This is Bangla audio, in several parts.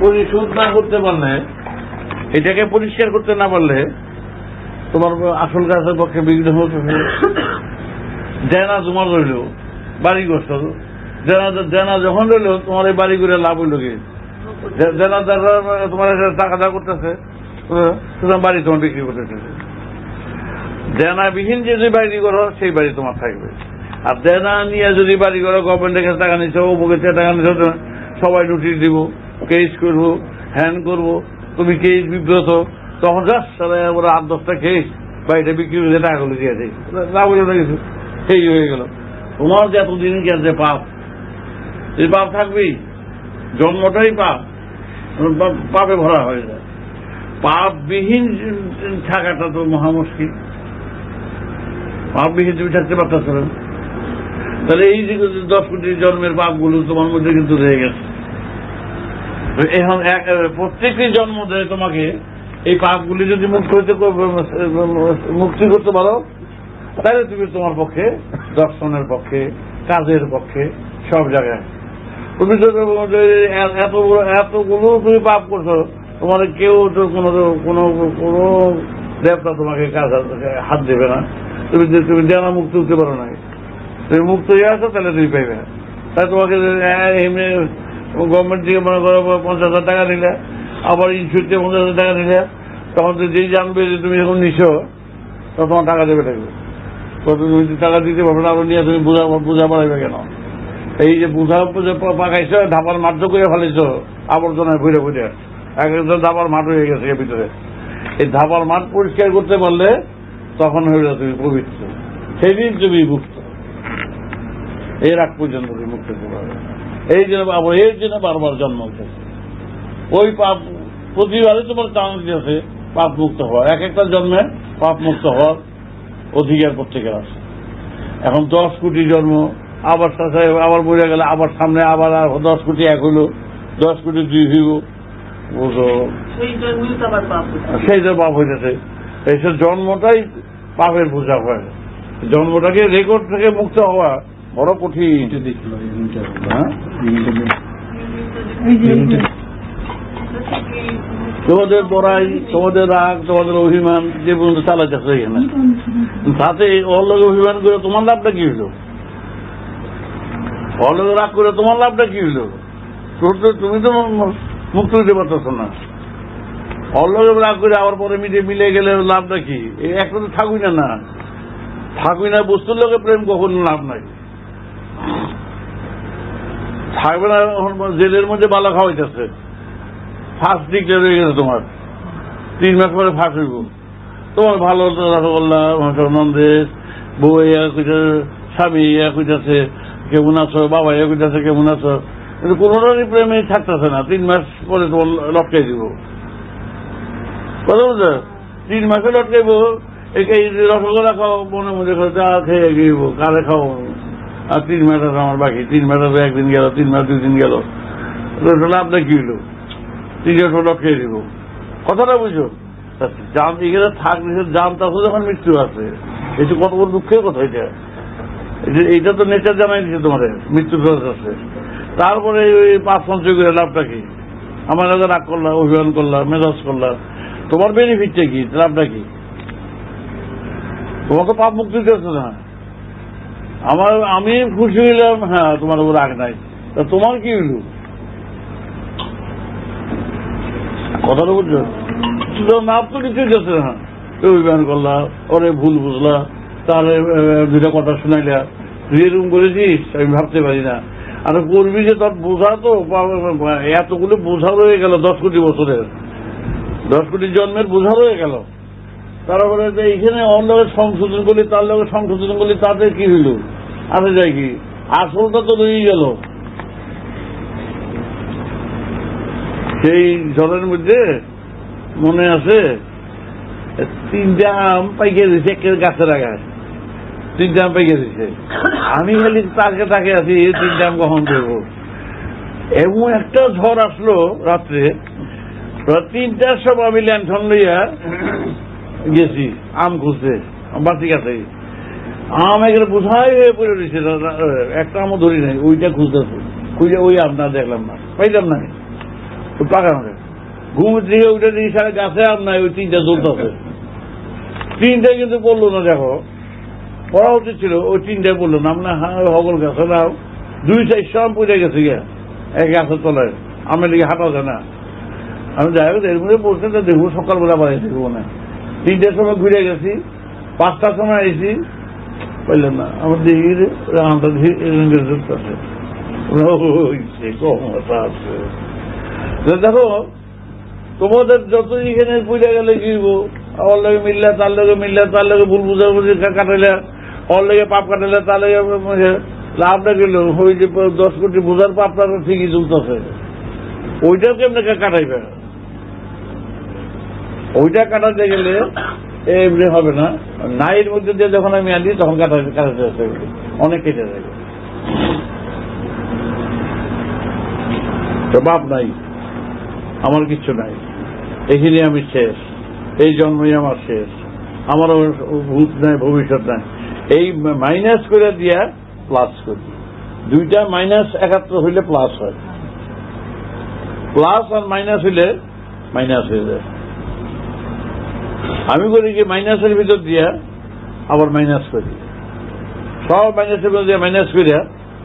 পরিশোধ না করতে পারলে, এটাকে পরিষ্কার করতে না পারলে তোমার আসল কাজের পক্ষে বিঘ্ন হতে দেনা তোমার রইল, বাড়ি করছ। দেনা দেনা যখন রইল, তোমার এই বাড়ি করে লাভ হইল কি? দে- দেনাদার তোমার টাকা দা করতেছে সুতরাং বাড়ি তোমার বিক্রি করতেছে। দেনাবিহীন যে যে বাড়ি করো, সেই বাড়ি তোমার থাকবে। আর দেনা নিয়ে যদি বাড়ি করো গভর্নমেন্টের কাছে টাকা নিচ্ছ অমুকের থেকে টাকা নিচ্ছ সবাই নোটিশ দিব কেস করব হ্যান করব, তুমি কেস বিব্রত, তখন যাস ওরা আট, দশটা কেস বাড়িটা বিক্রি করে টাকাগুলো দিয়ে দেয়। না বলে কিছু সেই হয়ে গেল। তোমার যে এতদিন যে পাপ এই পাপ থাকবেই, জন্মটাই পাপ পাপ- পাপে ভরা হয়ে যায়। পাপবিহীন থাকাটা তো মহা মুশকিল। পাপবিহীন তুমি থাকতে পারতেছ না। তাহলে এই যে দশ কোটি জন্মের পাপগুলো তোমার মধ্যে কিন্তু রয়ে গেছে। এখন প্রত্যেকটি জন্ম দেয় তোমাকে এই পাপগুলি যদি মুক্ত হইতে মুক্তি করতে পারো, তাহলে তুমি তোমার পক্ষে, দর্শনের পক্ষে, কাজের পক্ষে সব জায়গায়। তুমি এত এতগুলো তুমি পাপ করছ, তোমার কেউ তো কোনো কোনো কোনো দেবতা তোমাকে কাজ, হাত দেবে না। তুমি তুমি দেনা মুক্ত হতে পারো না তুমি মুক্ত হয়ে আসো, তাহলে তুমি পাইবে। তাই তোমাকে এমনি গভর্নমেন্ট থেকে মনে করো পঞ্চাশ হাজার টাকা নিলে আবার ইনস্যুর থেকে পঞ্চাশ হাজার টাকা নিলে তখন তো যেই জানবে যে তুমি যখন নিছো, তখন তোমার টাকা দেবে থাকবে তো তুমি টাকা দিতে পারবে না আবার নিয়ে তুমি বুঝা বুঝা বাড়াইবে কেন? এই যে বুঝা পাকাইছো ধাপার মাঠ করে ফেলেছো আবর্জনায় ঘুরে ঘুরে এক একজন ধাপার মাঠ হয়ে গেছে এর ভিতরে। এই ধাপার মাঠ পরিষ্কার করতে পারলে তখন হয়ে তুমি পবিত্র। সেদিন তুমি মুক্ত। এর আগ পর্যন্ত তুমি মুক্ত হতে পারবে এই জন্য আবার এর জন্য বারবার জন্ম হতেছে ওই পাপ প্রতিবারে তোমার চান্স দিয়েছে পাপ মুক্ত হওয়া। এক একটা জন্মে পাপ মুক্ত হওয়ার অধিকার প্রত্যেকের আছে। এখন দশ কোটি জন্ম আবার আবার বোঝা গেলে আবার সামনে আবার আর দশ কোটি এক হইল দশ কোটি দুই হইব। বুঝো? সেই জন্যই তো পাপ হচ্ছে। সেই যে পাপ হইতেছে। এইসব জন্মটাই পাপের বোঝা হয়। জন্মটাকে রেকর্ড থেকে মুক্ত হওয়া বড় কঠিন। হ্যাঁ? তোমাদের বড়াই তোমাদের রাগ তোমাদের অভিমান যে পর্যন্ত চালাইতেছে এখানে। তাতে ওর অভিমান করে তোমার লাভটা কি হইল? ওর রাগ করে তোমার লাভটা কি হইল? তোর তো তুমি তো মুক্ত হইতে পারতেছ না। ওর লোক রাগ করে আবার পরে মিলে মিলে গেলে লাভটা কি? একটা তো থাকুই না না। থাকুই না বস্তুর লোকে প্রেম কখনো লাভ নাই। থাকবে না এখন জেলের মধ্যে বালা খাওয়াইতেছে। ফার্স্ট ডিক্লেয়ার হয়ে গেছে তোমার। তিন মাস পরে ফার্স্ট হইব। তোমার ভালো রসগোল্লা নন্দেশ বউ ইয়া কইতে স্বামী ইয়া কইতেছে, কেমন আছো বাবা ইয়া কইতেছে, কেমন আছো। কিন্তু কোনোটারই প্রেমে থাকতেছে না। তিন মাস পরে তোমার লটকাই দিব। কথা বুঝছ? তিন মাসে লটকাইব। এই রসগোল্লা খাও মনে মনে খাও চা খেয়ে গিয়েব, কারে খাও আর তিন আছে আমার বাকি। তিন আছে একদিন গেল, তিন মাস দুই দিন গেল। লাভটা কি হইল? হলো খেয়ে দিব কথাটা বুঝো। জান এখানে থাক জান তাকে যখন মৃত্যু আছে এটা কত বড় দুঃখের কথা এটা। এটা- তো নেচার জানাই দিচ্ছে তোমাদের, মৃত্যু ফেরত আছে। তারপরে ওই পাঁচ পঞ্চাশ করে লাভটা কি? আমার রাগ করলা, অভিমান করলা, মেজাজ করলা। তোমার বেনিফিটটা কি? লাভটা কি? তোমার তো পাপ মুক্তি দিতেছে না? আমার, আমি খুশি হইলাম হ্যাঁ তোমার উপর রাগ নাই। তা তোমার কি হইল? কথাটা বুঝছ নাম তো কিছুই যাচ্ছে না। অভিমান করলা, ওরে ভুল বুঝলা তাহলে দুইটা কথা শুনাইলা। তুই এরকম করেছিস? আমি ভাবতে পারি না। আর করবি যে তোর বোঝা তো এতগুলো বোঝা রয়ে গেল দশ কোটি বছরের। দশ কোটি জন্মের বোঝা রয়ে গেল। তারপরে যে এইখানে অন্য সংশোধন করলি তার লগে সংশোধন করলি তাতে কি হইল? আসে যায় কি? আসলটা তো রয়েই গেল। সেই জলের মধ্যে মনে আছে, তিনটা আম পাইকে দিছে একের গাছের আগায়। তিনটা আম পাইকে দিছে। আমি খালি তাকে তাকে আছি, এই তিনটা আম কখন করব এমন একটা ঝড় আসলো রাত্রে। তিনটার সময় আমি ল্যান্ঠন লইয়া গেছি, আম খুঁজতে। বাসি কাছে আম এখানে বোঝাই হয়ে পড়ে রয়েছে একটা আমও ধরি নাই, ওইটা খুঁজতেছে। খুঁজে ওই আপনার দেখলাম না, পাইলাম না। পাকা মাঠে ঘুম থেকে উঠে দেখি সারা গাছে আম নাই, ওই তিনটা জ্বলতেছে। তিনটায় কিন্তু বলল না, দেখো। পড়া উচিত ছিল, ওই তিনটায় বলল না। আমরা হ্যাঁ হগল গাছে নাও দুই সাইড সব পড়ে গেছে গিয়া, এক গাছের তলায়। আমার দিকে হাঁটা যায় না। আমি যাই হোক, এর মধ্যে বলছেন দেখব, সকালবেলা বাড়ি দেখব না। তিনটের সময় ঘুরে গেছি, পাঁচটার সময় আইছি, বললেন, না, আমার রান্নাটা আছে। দেখো, তোমাদের যত এখানে পূজা গেলে কিনব আমার লগে মিললে তার লগে মিললে, তার লগে ভুল বুঝাবুঝি কাটাইলে ওর লগে পাপ কাটাইলে তার লগে মানে লাভটা গেল ওই যে দশ কোটি বোঝার পাপটা ঠিকই চলতেছে। ওইটাও কেমনে কাটাইবে? ওইটা কাটাতে গেলে এমনি হবে না। নাইয়ের মধ্যে দিয়ে যখন আমি আনি, তখন কাটাতে কাটাতে হবে। অনেক কেটে যাবে তো বাপ নাই। আমার কিচ্ছু নাই। এখানে আমি শেষ। এই জন্মই আমার শেষ। আমার ভূত নাই, ভবিষ্যৎ নাই। এই মাইনাস করে দিয়া প্লাস করি। দুইটা মাইনাস একাত্র হইলে প্লাস হয়। প্লাস আর মাইনাস হইলে মাইনাস হয়ে যায়। আমি করি কি মাইনাসের ভিতর দিয়া আবার মাইনাস করি। সব মাইনাসের ভিতর দিয়ে মাইনাস করিয়া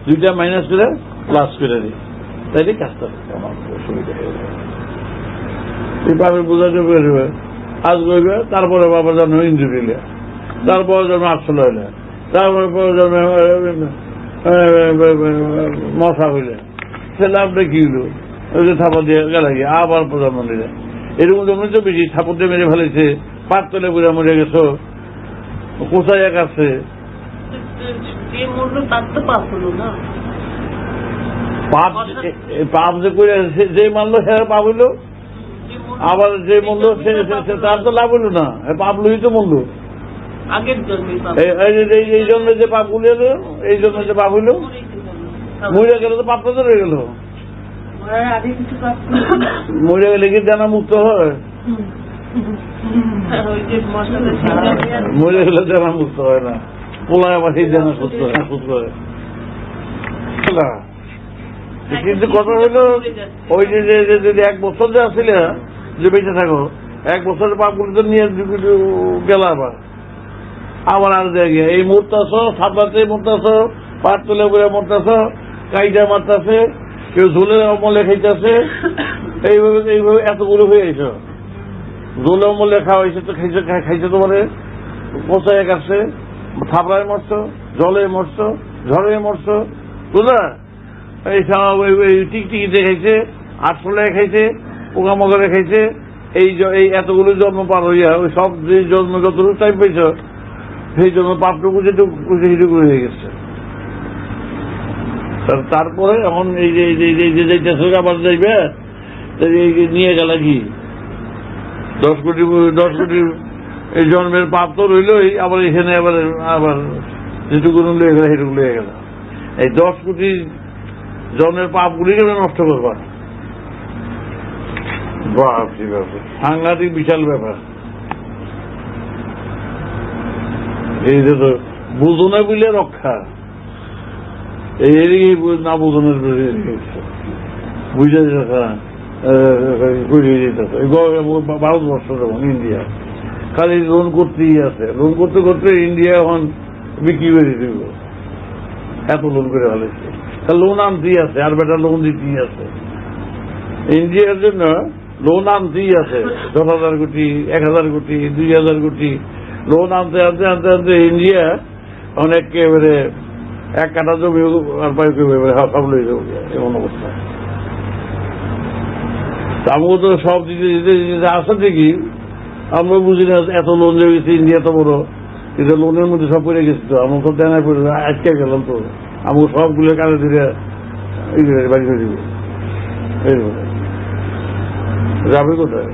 দুইটা মাইনাস করে প্লাস করে দিই। তাইলে কাজটা আমার যায়। এই পাবে বোঝাতে পারবে আজ করবে তারপরে বাবা জন্ম ইন্দু দিলে তারপরে জন্ম আটশো হইলে তারপরে পরে জন্ম মশা হইলে। তাহলে আপনার কি হইল? ওই যে থাপা দিয়ে গেলে আবার প্রজন্ম দিলে এরকম জন্য তো বেশি থাপড় মেরে ফেলেছে পাত তলে বুড়া মরে গেছো কোথায় এক আছে? পাপ যে করে যে মানলো সে পাপ হইল? আবার যে মূল্য তার তো লাভ হইল না। পাপ লই তো মূল্য এই- জন্য যে পাপ গুলি এই জন্য যে পাপ হইল। মরে গেলে তো পাপটা তো রয়ে গেল। মরার আগে কিছু পাপ মরে গেলে কি জানা মুক্ত হয় মরে গেলে জানা মুক্ত হয় না। পোলায় আবার সেই জানা সুস্থ হয় সুস্থ হয় না। কিন্তু কথা হলো ওই যে যদি এক বছর যে আসলে যে বেঁচে থাকো এক বছরের পাপগুলি তো নিয়ে গেল আবার। আবার আর দেখে এই মুহূর্তে আসো সাপড়াতে মুহূর্তে আসো পাট তুলে করে মরতেছ কাইটা মারতেছে কেউ ঝুলে অমলে খাইতেছে এইভাবে এইভাবে এতগুলো হয়ে গেছে ঝোলে অমলে খাওয়া হয়েছে তো খাইছে খাইছে তোমারে? পচায় কাছে থাপড়ায় মরছো, জলে মরছো, ঝড়ে মরছো। বুঝলা? এই টিকটিকিতে খাইছে আটশোলায় খাইছে পোকামকরে খাইছে এই এই এতগুলো জন্ম পার হইয়া, ওই সব যে জন্ম যতটুকু টাইম পেয়েছ সেই জন্য পাপটুকু যেটুকু হয়ে গেছে। তারপরে এখন এই যে এই যে- যাইতেছে আবার যাইবে নিয়ে গেল কি? দশ কোটি দশ কোটি এই জন্মের পাপ তো রইলই, আবার এখানে আবার আবার যেটুকু লয়ে গেল সেটুকু লয়ে গেল। এই দশ কোটি জন্মের পাপগুলি কেন নষ্ট করবা? বাপ সাংঘাতিক বিশাল ব্যাপার। এই যে তো বুঝনে বুঝলে রক্ষা। এই না বুঝনের বুঝে দিতেছে ভারতবর্ষ যেমন ইন্ডিয়া খালি লোন করতেই আছে লোন করতে করতে ইন্ডিয়া এখন বিক্রি করে দিব এত লোন করে ফেলেছে লোন আনতেই আছে আর বেটা লোন দিতেই আছে ইন্ডিয়ার জন্য লোন আনতেই আছে দশ হাজার কোটি এক হাজার কোটি দুই হাজার কোটি লোন আনতে আনতে আনতে আনতে ইন্ডিয়া অনেক একেবারে এক কাটা জমি আর পাই এবারে সব লয়ে যাব। এমন অবস্থা। তা আমাকে তো সব দিতে দিতে দিতে আসা দেখি, আমরা বুঝি না এত লোন হয়ে গেছে ইন্ডিয়া তো বড়। কিন্তু লোনের মধ্যে সব পড়ে গেছে তো, আমার তো দেনায় পড়ে আজকে গেলাম তো। আমাকে সবগুলো কাজে ধরে বাড়ি করে দিবে। যাবে কোথায়?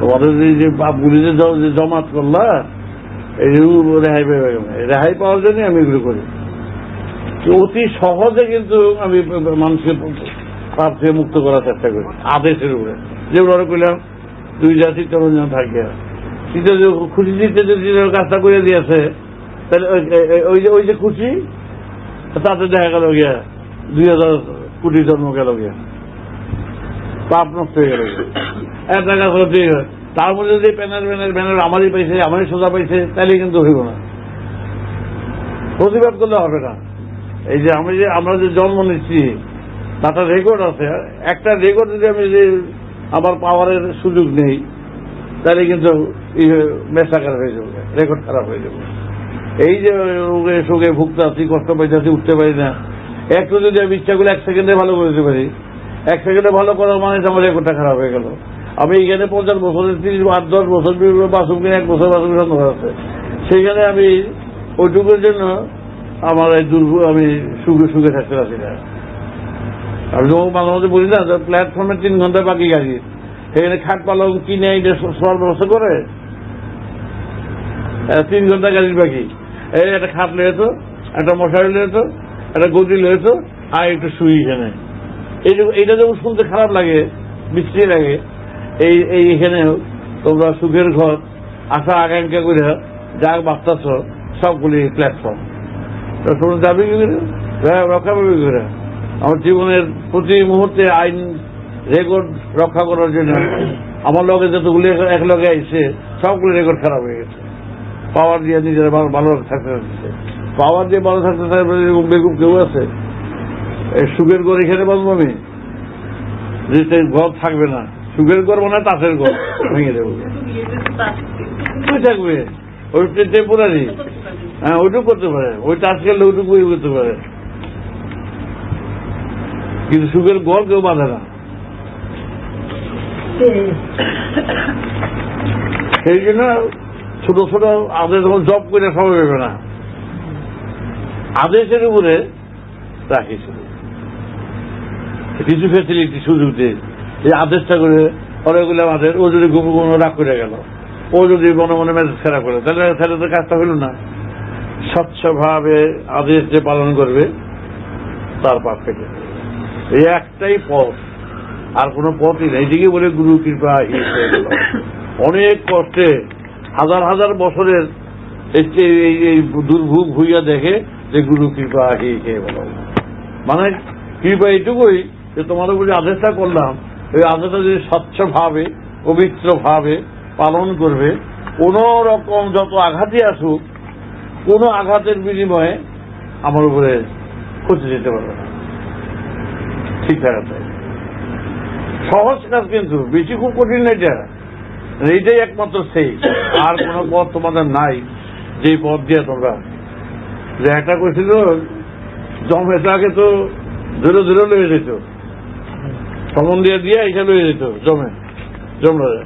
তোমাদের যে যে বাপগুলি যে জমাত করলা, এই রেহাই গেল। রেহাই পাওয়ার জন্য আমি এগুলো করি। অতি সহজে কিন্তু আমি মানুষকে পাপ থেকে মুক্ত করার চেষ্টা করি। আদেশের উপরে। যেগুলো ওরা কইলাম, দুই জাতি তরুণ থাকে। কিন্তু যে খুশি দিতে যদি কাজটা করে দিয়েছে, তাহলে ওই- যে, ওই যে খুশি, তাতে দেখা গেল গিয়া, দুই হাজার কোটি জন্ম গেল গিয়া। পাপ নষ্ট হয়ে গেল গিয়া। এক টাকা হতে তার মধ্যে যদি প্যানেল ব্যানের ব্যানের আমারই পাইছে, আমারই সোজা পাইছে, তাহলে কিন্তু হইব না। প্রতিবাদ করলে হবে না। এই যে আমি যে, আমরা যে জন্ম নিচ্ছি, তাতে রেকর্ড আছে। একটা রেকর্ড যদি আমি যে আমার পাওয়ারের সুযোগ নেই, তাহলে কিন্তু মেসা খারাপ হয়ে যাবে রেকর্ড খারাপ হয়ে যাবে। এই যে রোগে শোকে ভুগতে আছি কষ্ট পাইতেছি, উঠতে পারি না। একটু যদি আমি ইচ্ছাগুলো এক সেকেন্ডে ভালো করে দিতে পারি, এক সেকেন্ডে ভালো করার মানে আমার রেকর্ডটা খারাপ হয়ে গেল। আমি এখানে পঞ্চাশ বছরের, তিরিশ আট, দশ বছর বাসুমকে এক বছর বাসুম সন্দেহ আছে। সেইখানে আমি ওইটুকুর জন্য আমার এই দুর্ভ, আমি সুখে সুখে থাকতে পারছি না। আমি যখন মাঝে মাঝে বলি না প্ল্যাটফর্মে তিন ঘণ্টা বাকি গাড়ি। সেখানে খাট পালং কিনে এটা সবার ব্যবস্থা করে। তিন ঘণ্টা গাড়ির বাকি। এই একটা খাট লয়েছো একটা মশারি লয়েছো একটা গদি লয়েছো আর একটু শুই এখানে। এই এইটা যখন শুনতে খারাপ লাগে বিশ্রী লাগে, এই এই এখানে তোমরা সুখের ঘর, আশা আকাঙ্ক্ষা করে যা বাঁচতেছ, সবগুলি প্ল্যাটফর্ম তোমরা যাবে কি করে হ্যাঁ, রক্ষা পাবে কি করে। আমার জীবনের প্রতি মুহূর্তে আইন রেকর্ড রক্ষা করার জন্য আমার লগে যতগুলি এক- এক লগে আইছে সবগুলি রেকর্ড খারাপ হয়ে গেছে। পাওয়ার দিয়ে নিজেরা ভালো থাকতে পারছে পাওয়ার দিয়ে ভালো থাকতে এরকম বেগুম কেউ আছে? এই সুখের ঘর এখানে বাঁচবো আমি? ঘর থাকবে না। সুখের ঘর মানে তাঁতের ঘর। ভেঙে দেবো। থাকবে? ওই টেম্পোরারি। হ্যাঁ ওইটুকু করতে পারে। ওই টাচ খেললে ওইটুকু ইয়ে করতে পারে। কিন্তু সুখের ঘর কেউ বাঁধে না। সেই জন্য ছোট ছোট আদেশ যখন জব করে সবাই হবে না। আদেশের উপরে রাখিস কিছু ফেসিলিটি সুযোগ দিয়ে এই আদেশটা করে অনেকগুলো আমাদের, ও যদি ঘুমো রাগ করে গেল, ও যদি মনে মনে মেজাজ খারাপ করে, তাহলে তাহলে তো কাজটা হইল না। স্বচ্ছভাবে আদেশ যে পালন করবে, তার কেটে যাবে। এই একটাই পথ আর কোনো পথই নেই এদিকে বলে গুরু কৃপা। অনেক কষ্টে, হাজার হাজার বছরের এই দুর্ভোগ ভুইয়া দেখে যে গুরু কৃপা হি খেয়ে বলো মানে কৃপা এইটুকুই যে তোমার উপরে আদেশটা করলাম ওই আদেশটা যদি স্বচ্ছভাবে, পবিত্রভাবে পালন করবে, কোন রকম যত আঘাতই আসুক কোন আঘাতের বিনিময়ে আমার উপরে ক্ষতি যেতে পারবে না। ঠিক আছে সহজ কাজ কিন্তু, বেশি খুব কঠিন এটা। এইটাই একমাত্র সেই। আর কোন পথ তোমাদের নাই, যে পথ দিয়ে তোমরা যে একটা করেছিল জমেটাকে তো ধরে ধরে লয়ে যেত। সমন দিয়ে দিয়ে এটা লয়ে যেত জমে জমরা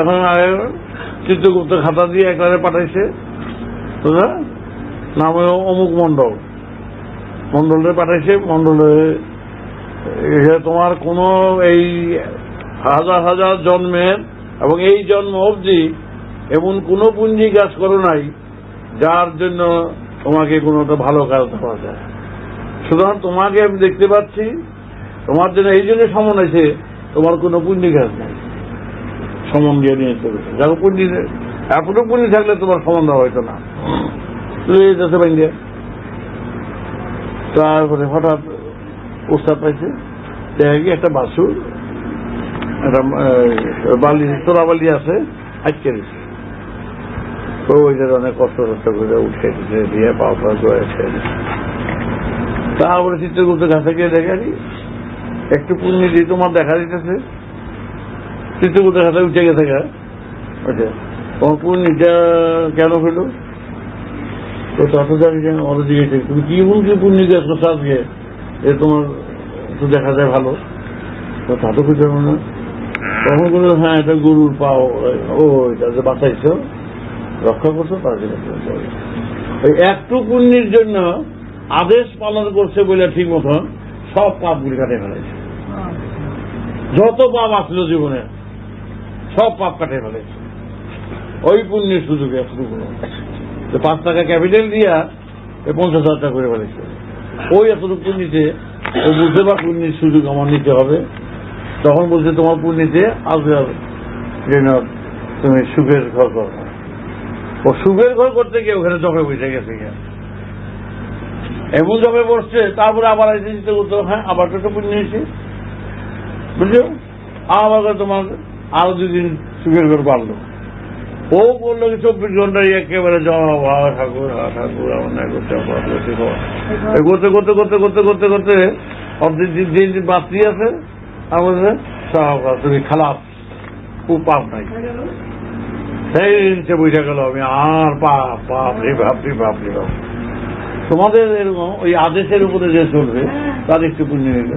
এখন আগে চিত্রগুপ্ত খাতা দিয়ে একবারে পাঠাইছে। তোরা নাম অমুক মন্ডল মন্ডলে পাঠাইছে মন্ডলে তোমার কোন এই হাজার হাজার জন্মের এবং এই জন্ম অবধি এমন কোন পুঞ্জি কাজ করো নাই, যার জন্য তোমাকে কোনো ভালো কাজ দেওয়া যায়। সুতরাং তোমাকে আমি দেখতে পাচ্ছি, তোমার জন্য এই জন্য সমন আছে তোমার কোনো পুঞ্জি কাজ নাই। সমন দিয়ে নিয়ে চলেছে। দেখো পুঞ্জি এতটুকু পুঞ্জি থাকলে তোমার সমন দেওয়া না। চলে যেতেছে বাইন্ডিয়া তারপরে হঠাৎ প্রস্তাব পাইছে, দেখা গিয়ে একটা বাসুর একটা বালি, তোরা বালি আছে আজকে দিচ্ছে তো ওইটার অনেক কষ্ট কষ্ট করে উঠে উঠে দিয়ে পাওয়া ছেড়ে তারপরে চিত্রগুপ্ত কাছে গিয়ে দেখে একটু পুণ্য দিয়ে তোমার দেখা দিতেছে। চিত্রগুপ্ত কাছে উঠে গেছে গা। ওইটা তোমার পুণ্যটা কেন হইল? তো তত জানি যে অত জিজ্ঞেস তুমি কি কি পুণ্য গেছো আজকে? এ তোমার একটু দেখা যায় ভালো। তো তা তো কিছু না। তখন বলল হ্যাঁ এটা গরুর পাও, ও, এটা যে বাঁচাইছো, রক্ষা করছ, তার জন্য ওই একটু পুণ্যের জন্য আদেশ পালন করছে বলে ঠিক মতন সব পাপগুলি কাটে ফেলেছে। যত পাপ আসলো জীবনে, সব পাপ কাটে ফেলেছে। ওই পুণ্যের সুযোগে এতটুকু। তো পাঁচ টাকা ক্যাপিটাল দিয়া পঞ্চাশ হাজার টাকা করে ফেলেছে ওই এতটুকু পুণ্যিতে ও বুঝতে পার পুণ্যের সুযোগ আমার নিতে হবে। তখন বলছে, তোমার পুণ্যিতে আসবে তুমি সুখের ঘর করো ও সুখের ঘর করতে গিয়ে ওখানে চোখে বসে গেছে গিয়া। এমন জবে বসছে, তারপরে আবার আইতে চিন্তা করতো হ্যাঁ আবার তো পুণ্য হয়েছে। বুঝছ আবার তোমার আরও দুদিন সুখের ঘর পারল ও বলল কি চব্বিশ ঘন্টায় একেবারে জমা বাবা ঠাকুর হা ঠাকুর আমার নাই করতে করতে করতে করতে করতে করতে করতে অর্ধেক দিন আছে আমাদের তুমি খালাপ খুব পাপ নাই। সেই সে বুঝে গেল আমি আর পাপ পাপ রে বাপ রে বাপ রে বাপ। তোমাদের এরকম ওই আদেশের উপরে যে চলবে তার একটু পুণ্য নিল